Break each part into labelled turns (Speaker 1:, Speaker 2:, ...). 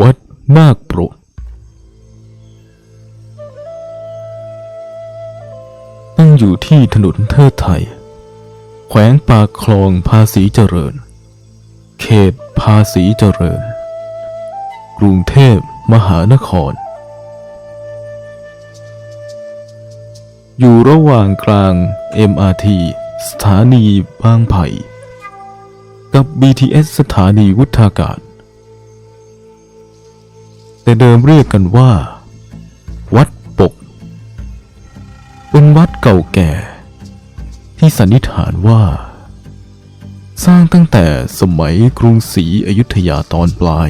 Speaker 1: วัดนาคปรกตั้งอยู่ที่ถนนเทิดไทย แขวงปากคลองภาษีเจริญ เขตภาษีเจริญ กรุงเทพมหานคร อยู่ระหว่างกลาง MRT สถานีบางไผ่ กับ BTS สถานีวุฒากาศ แต่เดิมเรียกกันว่า วัดปก เป็นวัดเก่าแก่ ที่สันนิษฐานว่า สร้างตั้งแต่สมัยกรุงศรีอยุธยาตอนปลาย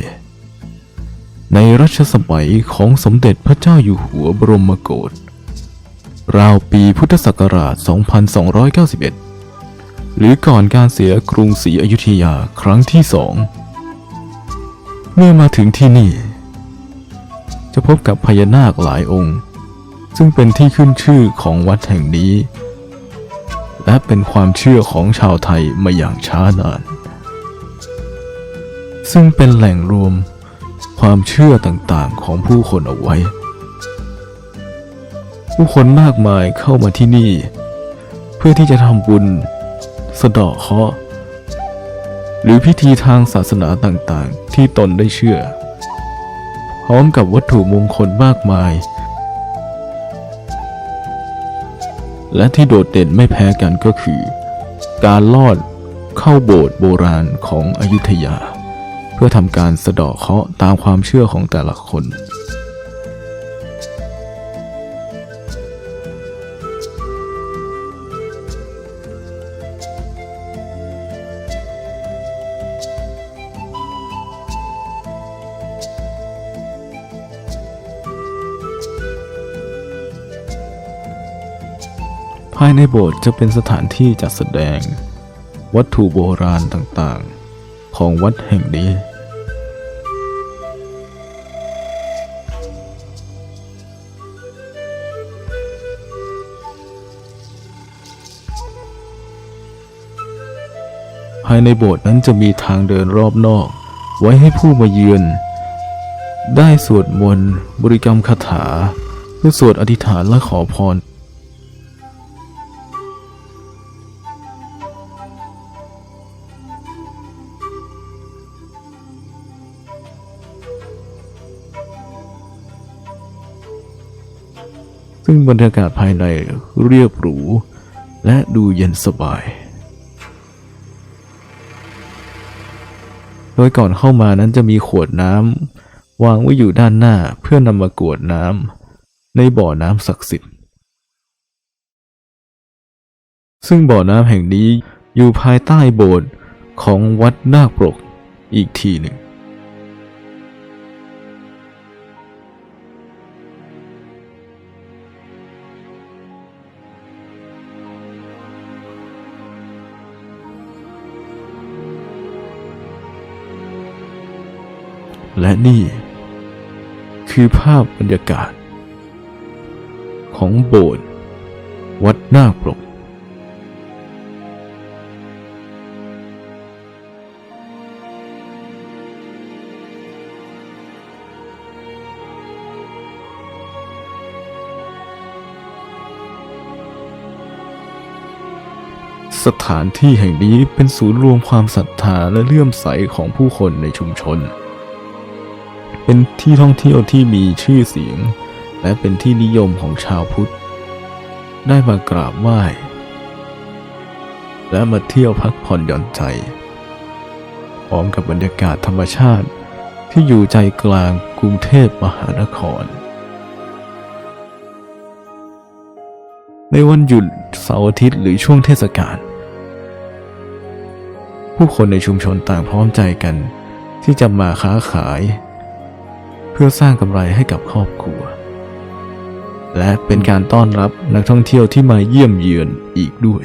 Speaker 1: ในรัชสมัยของสมเด็จพระเจ้าอยู่หัวบรมโกศราวปีพุทธศักราช 2291 หรือก่อนการเสียกรุงศรีอยุธยาครั้งที่สอง เมื่อมาถึงที่นี่ จะพบกับพญานาคหลายองค์ ซึ่งเป็นที่ขึ้นชื่อของวัดแห่งนี้ และเป็นความเชื่อของชาวไทยมาอย่างช้านาน ซึ่งเป็นแหล่งรวมความเชื่อต่างๆของผู้คนเอาไว้ ผู้คนมากมายเข้ามาที่นี่ เพื่อที่จะทำบุญ สะเดาะเคราะห์หรือพิธีทางศาสนาต่างๆ ที่ตนได้เชื่อ พร้อมกับวัตถุมงคลมากมาย และที่โดดเด่นไม่แพ้กันก็คือ การลอดเข้าโบสถ์โบราณของอยุธยา เพื่อทำการสะเดาะเคราะห์ตามความเชื่อของแต่ละคน ภายในโบสถ์จะเป็นสถานที่จัดแสดง วัตถุโบราณต่างๆ ของวัดแห่งนี้ ภายในโบสถ์นั้นจะมีทางเดินรอบนอก ไว้ให้ผู้มาเยือน ได้สวดมนต์บริกรรมคาถาเพื่อสวดอธิษฐานและขอพร ซึ่งบรรยากาศภายในเรียบหรู และดูเย็นสบาย โดยก่อนเข้ามานั้นจะมีขวดน้ำวางไว้อยู่ด้านหน้าเพื่อนำมากรวดน้ำในบ่อน้ำศักดิ์สิทธิ์ ซึ่งบ่อน้ำแห่งนี้อยู่ภายใต้โบสถ์ของวัดนาคปรกอีกทีหนึ่ง และนี่ คือภาพบรรยากาศ ของโบสถ์วัดนาคปรกสถานที่แห่งนี้เป็นศูนย์รวมความศรัทธาและเลื่อมใสของผู้คนในชุมชน เป็นที่ท่องเที่ยวที่มีชื่อเสียง และเป็นที่นิยมของชาวพุทธ ได้มากราบไหว้ และมาเที่ยวพักผ่อนหย่อนใจ พร้อมกับบรรยากาศธรรมชาติที่อยู่ใจกลางกรุงเทพมหานคร ในวันหยุดเสาร์อาทิตย์หรือช่วงเทศกาลผู้คนในชุมชนต่างพร้อมใจกันที่จะมาค้าขาย พื่อสร้างกำไรให้กับครอบครัว และเป็นการต้อนรับนักท่องเที่ยวที่มาเยี่ยมเยือนอีกด้วย